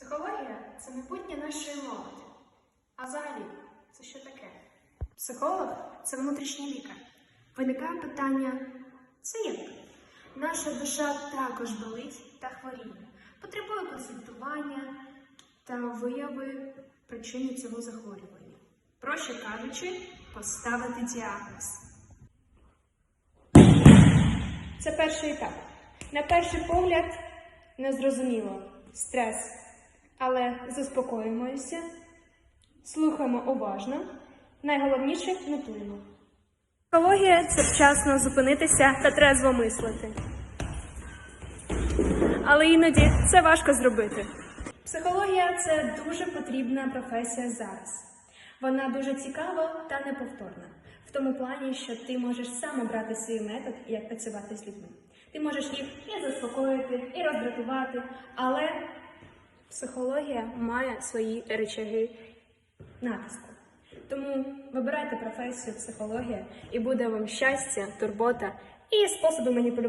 Психологія це майбутнє нашої молоді. А взагалі, це що таке? Психолог це внутрішній лікар. Виникає питання: це як? Наша душа також болить та хворіє, потребує консультування та вияви причини цього захворювання. Проще кажучи, поставити діагноз. Це перший етап. На перший погляд незрозуміло стрес, але заспокоїмося, слухаємо уважно. Найголовніше нотуємо. Психологія це вчасно зупинитися та трезво мислити. Але іноді це важко зробити. Психологія це дуже потрібна професія зараз. Вона дуже цікава та неповторна. В тому плані, що ти можеш сам обрати свій метод, як працювати з людьми. Ти можеш їх і заспокоїти, і роздратувати, але психологія має свої речаги натиску. Тому вибирайте професію психологія, і буде вам щастя, турбота і способи маніпулювати.